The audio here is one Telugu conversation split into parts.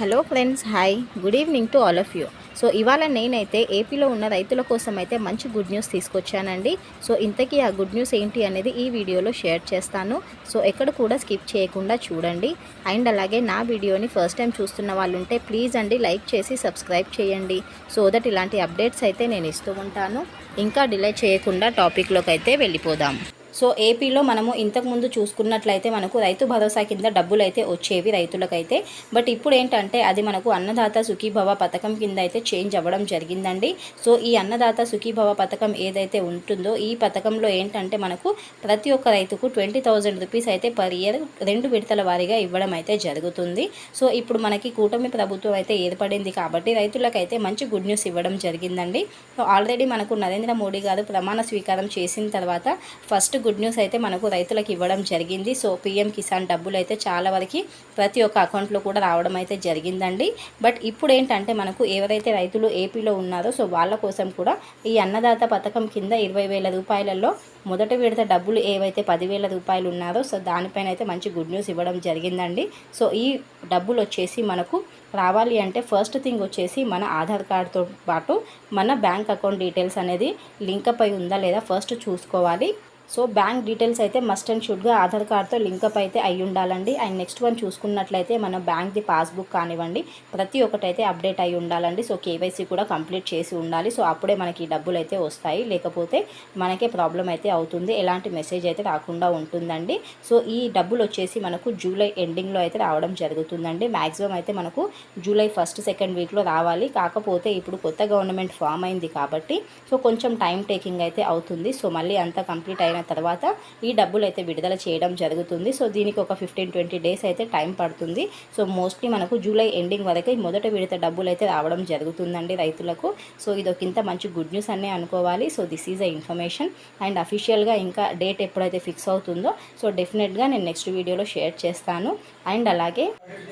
Hello friends hi. Good evening to all of you. So ఇవాళ నేనైతే ఏపీలో ఉన్న రైతుల కోసం అయితే మంచి గుడ్ న్యూస్ తీసుకొచ్చానండి. సో ఇంతకీ ఆ గుడ్ న్యూస్ ఏంటి అనేది ఈ వీడియోలో షేర్ చేస్తాను. సో ఎక్కడ కూడా స్కిప్ చేయకుండా చూడండి. అండ్ అలాగే నా వీడియోని ఫస్ట్ టైం చూస్తున్న వాళ్ళు ఉంటే ప్లీజ్ అండి లైక్ చేసి సబ్స్క్రైబ్ చేయండి. సో దట్ ఇలాంటి అప్డేట్స్ అయితే నేను ఇస్తూ ఉంటాను. ఇంకా డిలే చేయకుండా టాపిక్లోకి అయితే వెళ్ళిపోదాం. సో ఏపీలో మనము ఇంతకుముందు చూసుకున్నట్లయితే మనకు రైతు భరోసా కింద డబ్బులు అయితే వచ్చేవి రైతులకైతే. బట్ ఇప్పుడు ఏంటంటే అది మనకు అన్నదాత సుఖీభవ పథకం కింద అయితే చేంజ్ అవ్వడం జరిగిందండి. సో ఈ అన్నదాత సుఖీభవ పథకం ఏదైతే ఉంటుందో ఈ పథకంలో ఏంటంటే మనకు ప్రతి ఒక్క రైతుకు ట్వంటీ థౌజండ్ రూపీస్ అయితే పర్ ఇయర్ రెండు విడతల వారీగా ఇవ్వడం అయితే జరుగుతుంది. సో ఇప్పుడు మనకి కూటమి ప్రభుత్వం అయితే ఏర్పడింది కాబట్టి రైతులకైతే మంచి గుడ్ న్యూస్ ఇవ్వడం జరిగిందండి. సో ఆల్రెడీ మనకు నరేంద్ర మోడీ గారు ప్రమాణ స్వీకారం చేసిన తర్వాత ఫస్ట్ గుడ్ న్యూస్ అయితే మనకు రైతులకు ఇవ్వడం జరిగింది. సో పిఎం కిసాన్ డబ్బులు అయితే చాలా వరకు ప్రతి ఒక్క అకౌంట్లో కూడా రావడం అయితే జరిగిందండి. బట్ ఇప్పుడు ఏంటంటే మనకు ఎవరైతే రైతులు ఏపీలో ఉన్నారో సో వాళ్ళ కోసం కూడా ఈ అన్నదాత పథకం కింద ఇరవై వేల రూపాయలలో మొదటి విడత డబ్బులు ఏవైతే పదివేల రూపాయలు ఉన్నారో సో దానిపైన అయితే మంచి గుడ్ న్యూస్ ఇవ్వడం జరిగిందండి. సో ఈ డబ్బులు వచ్చేసి మనకు రావాలి అంటే ఫస్ట్ థింగ్ వచ్చేసి మన ఆధార్ కార్డ్తో పాటు మన బ్యాంక్ అకౌంట్ డీటెయిల్స్ అనేది లింక్ అయి ఉందా లేదా ఫస్ట్ చూసుకోవాలి. సో బ్యాంక్ డీటెయిల్స్ అయితే మస్ట్ అండ్ షుడ్గా ఆధార్ కార్డ్తో లింకప్ అయితే అయి ఉండాలండి. అండ్ నెక్స్ట్ వన్ చూసుకున్నట్లయితే మన బ్యాంక్ది పాస్బుక్ కానివ్వండి ప్రతి ఒక్కటైతే అప్డేట్ అయి ఉండాలండి. సో కేవైసీ కూడా కంప్లీట్ చేసి ఉండాలి. సో అప్పుడే మనకి డబ్బులు అయితే వస్తాయి. లేకపోతే మనకే ప్రాబ్లం అయితే అవుతుంది. ఎలాంటి మెసేజ్ అయితే రాకుండా ఉంటుందండి. సో ఈ డబ్బులు వచ్చేసి మనకు జూలై ఎండింగ్లో అయితే రావడం జరుగుతుందండి. మ్యాక్సిమం అయితే మనకు జూలై ఫస్ట్ సెకండ్ వీక్లో రావాలి. కాకపోతే ఇప్పుడు కొత్త గవర్నమెంట్ ఫామ్ అయింది కాబట్టి సో కొంచెం టైం టేకింగ్ అయితే అవుతుంది. సో మళ్ళీ అంతా కంప్లీట్ అయిన తర్వాత ఈ డబ్బులు అయితే విడుదల చేయడం జరుగుతుంది. సో దీనికి ఒక ఫిఫ్టీన్ ట్వంటీ డేస్ అయితే టైం పడుతుంది. సో మోస్ట్లీ మనకు జూలై ఎండింగ్ వరకు మొదట విడత డబ్బులు అయితే రావడం జరుగుతుందండి రైతులకు. సో ఇది ఒక ఇంత మంచి గుడ్ న్యూస్ అనే అనుకోవాలి. So this is a information. And అఫీషియల్గా ఇంకా డేట్ ఎప్పుడైతే ఫిక్స్ అవుతుందో సో డెఫినెట్గా నేను నెక్స్ట్ వీడియోలో షేర్ చేస్తాను. అండ్ అలాగే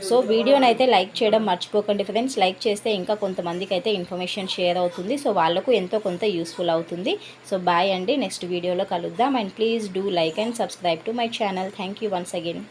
సో వీడియోని అయితే లైక్ చేయడం మర్చిపోకండి ఫ్రెండ్స్. లైక్ చేస్తే ఇంకా కొంతమందికి అయితే ఇన్ఫర్మేషన్ షేర్ అవుతుంది. సో వాళ్ళకు ఎంతో కొంత యూస్ఫుల్ అవుతుంది. సో బాయ్ అండి. నెక్స్ట్ వీడియోలో కలుద్దాం. and please do like and subscribe to my channel. Thank you once again.